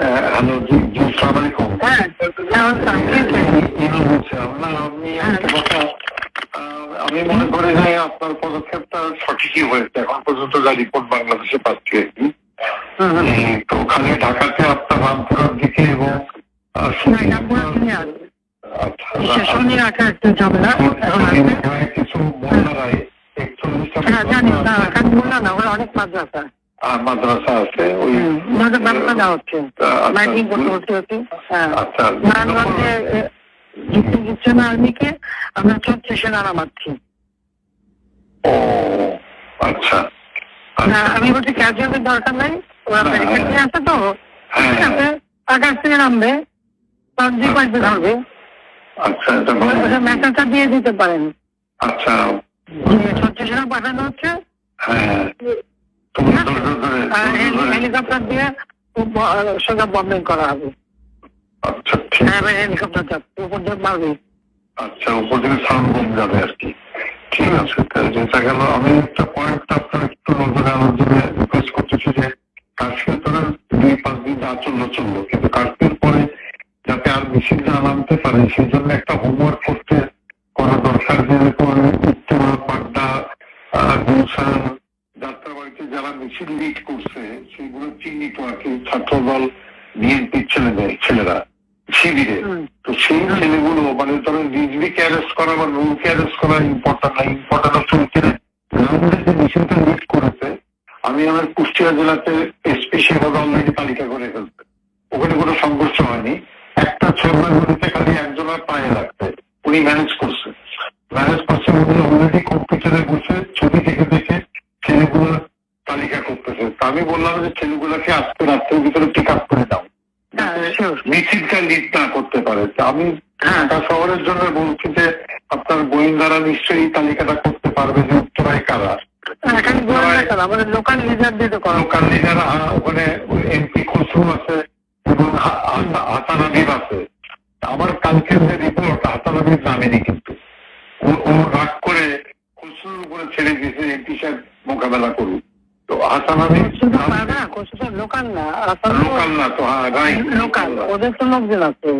Hello জি জি সালাম আলাইকুম হ্যাঁ। আমি মনে করি যে আপনার পদক্ষেপটা সঠিকই হয়েছে। এখন পর্যন্ত যা রিপোর্ট বাংলাদেশে পাচ্ছি তো ওখানে ঢাকাতে আপনার রামপুরার দিকে এবং। আচ্ছা, কিছু মোল্লারাই একচল্লিশটা জানি না ওরা অনেক মাদ্রাসা। মাদ্রাসা আছে ওই মাদ্রাসা দেওয়া হচ্ছে। আচ্ছা, মাইকিং করতে হচ্ছে হচ্ছে হ্যাঁ। আচ্ছা নারায়ণগঞ্জে যুক্তি দিচ্ছে না আর্মিকে আমরা চলছে সেনারা মারছি। ও আচ্ছা। না আচ্ছা। আমি বলছি ক্যাজুয়ালের দরকার নাই ওরা হ্যাঁ, ব্যারিকেড নিয়ে আসে তো হ্যাঁ, ঠিক আছে আকাশ থেকে নামবে দুই পাশে ধরবে। আচ্ছা মেসেজটা দিয়ে দিতে পারেন। আচ্ছা। ছত্রিশ সেনা পাঠানো হচ্ছে। হ্যাঁ। তুমি ধৈর্য ধরে আর ধৈর্য হেলি- ধরে- হেলিকপ্টার দিয়ে সোজা বম্বিং করা হবে। আচ্ছা ঠিক হ্যাঁ হেলিকপ্টার যাচ্ছে উপর দিয়ে মারবে। আচ্ছা উপর থেকে সাউন্ড কম যাবে আর কি। ঠিক আছে তাহলে যেটা গেল আমি একটা পয়েন্ট আপনার একটু নজরে আনার জন্য রিকোয়েস্ট করতেছি যে কাশ্মীর তোরা দুই পাঁচ দিন যা চলল চলল কিন্তু কাশ্মীর পরে যাতে আর মিছিল না নামতে পারে সেই জন্য একটা হোমওয়ার্ক করতে করা দরকার যেরকম উত্তরা পাড্ডা গুলশান মিছিল লিড করছে সেগুলো চিহ্নিত আর কি ছাত্রদল বিএনপির ছেলেদের ছেলেরা শিবিরে। তো সেই ছেলেগুলো মানে ধরো রিজভিকে অ্যারেস্ট করা বা রুলকে অ্যারেস্ট করা ইম্পর্টেন্ট না ইম্পর্টেন্ট হচ্ছে যে লিড করেছে আমি আমার কুষ্টিয়া জেলাতে এসপি সেভাবে অলরেডি তালিকা করে ফেলছে। ওখানে কোনো সংঘর্ষ হয়নি। একটা ছেলেগুলিতে খালি একজনের পায়ে লাগছে। উনি ম্যানেজ করছে। ম্যানেজ করছে উনি অলরেডি কম্পিউটারে বসে ছবি দেখে দেখে ছেলেগুলোর আমি বললাম যে ছেলেগুলোকে আজকে রাত্রের ভিতরে পিক আপ করে দাও। হ্যাঁ, মিছিলটা লিড না করতে পারে? আমি হ্যাঁ। ঢাকা শহরের জন্য বলছি যে আপনার গোয়েন্দারা নিশ্চয়ই তালিকাটা করতে পারবে যে উত্তরায় কারা? আমাদের লোকাল লিডার দিয়ে লোকাল লিডার ওখানে এমপি খসরু আছে এবং হাসান আবিব আছে। আমার কালকের যে রিপোর্ট হাসান আবিব নামেনি কিন্তু। ও- রাগ করে খসরুর উপরে ছেড়ে দিয়েছে এমপি সাহেব মোকাবেলা করুক। হাসান লোকাল না লোকাল না তো হ্যাঁ লোকাল ওদের তো লোকজন আছে।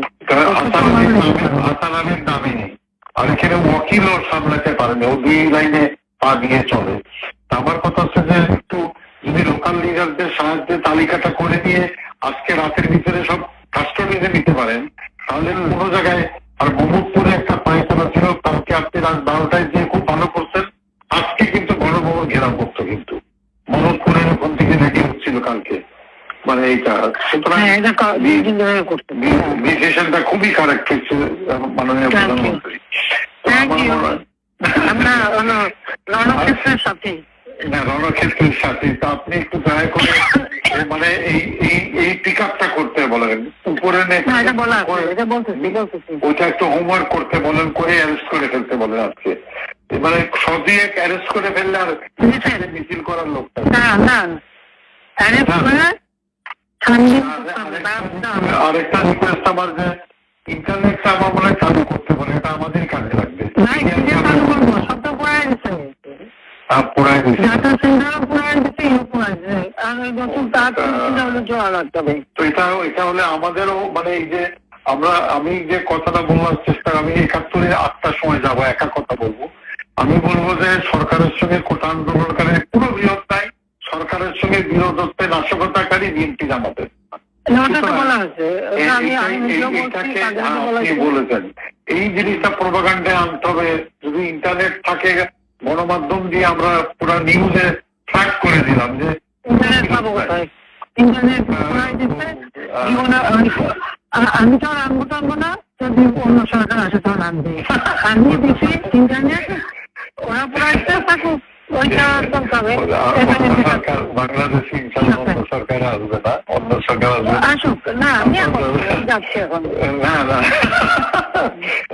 নেই আর এখানে ও সামলাতে পারেনি ও দুই লাইনে পা দিয়ে চলে। আমার কথা হচ্ছে যে একটু যদি লোকাল লিডারদের সাহায্যে তালিকাটা করে দিয়ে আজকে রাতের ভিতরে সব কাস্টডিতে নিতে পারেন তাহলে কোনো জায়গায় আর মোহাম্মদপুরে একটা পায়খানা ছিল কালকে আপনি রাত বারোটায় কালকে। মানে এইটা সুতরাং হ্যাঁ এটা ক- দুই দিন ধরে করতে ডিসিশনটা খুবই কারেক্ট হচ্ছে মাননীয় প্রধানমন্ত্রী. মনে হয়- রণক্ষেত্রের সাথে। রণক্ষেত্রের সাথে। তো আপনি একটু দয়া করে মানে এই এই এই পিক আপটা করতে বলেন। উপরে একটু হোমওয়ার্ক করতে বলেন করে অ্যারেস্ট করে ফেলতে বলেন আজকে। মানে সদিয়ে অ্যারেস্ট করে ফেললে আর। মিছিল। করার লোকটা না না। আরেকটা রিকোয়েস্ট আমার যে ইন্টারনেটটা আমার মনে চালু করতে বলে এটা আমাদের কাজে লাগবে। আমাদেরও মানে এই যে আমরা আমি যে কথাটা বললার চেষ্টা আমি একাত্তরে আটটার সময় যাব একা কথা বলব। আমি বলব যে সরকারের সঙ্গে কোটা আন্দোলনকারী পুরো নাই সরকারের সঙ্গে বিরোধত্বে নাশকতাকারী বিএনপি জামাতের। বলেছেন। এই জিনিসটা প্রোপাগান্ডে আনতে হবে। যদি ইন্টারনেট থাকে গণমাধ্যম দিয়ে আমরা পুরো নিউজে ট্র্যাক করে দিলাম যে আমি- তো আর আনব টানবো না। যদি অন্য সরকার আসে তখন আনবে আমি দিচ্ছি ইন্টারনেট। ওরা পড়াইতে থাকুক। ওইটা চলতে হবে এখানে অন্য সরকার বাংলাদেশে ইনশাল্লাহ অন্য সরকার আসবে না অন্য সরকার আসবে আসুক না আমি এখন যাচ্ছি এখন। না না।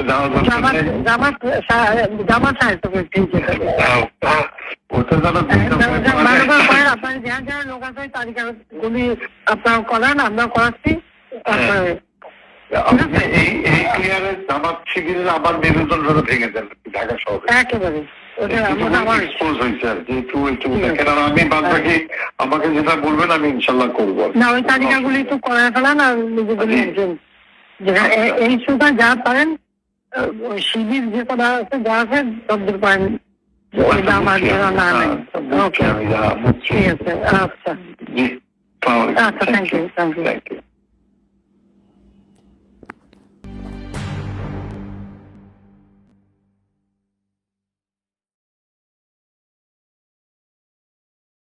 যাওয়া দরকার জামাত নেই। জামাত সা- জামাত সাহেব তোকে ঠিক যেতে হবে আহ, ওটা যেন দুইটা করে মানবার পারে। পরে আপনার লোক আছে আপনারা করান আমরা করাচ্ছি। আপনি এই এই ক্লিয়ারে জামাত শিবিরের আবার মেরুদণ্ডটা ভেঙে দেন ঢাকা শহরে। একেবারে আর আমি বাদ বাকি আমাকে যেটা বলবেন আমি ইনশাল্লাহ করব না ওই তালিকাগুলি একটু করে ফেলান আর নিজেগুলি এ- এই সুতা যা পারেন ওই শিবির যে কটা আছে যা আছে সবদূর পারেন। আচ্ছা আচ্ছা। Thank you thank you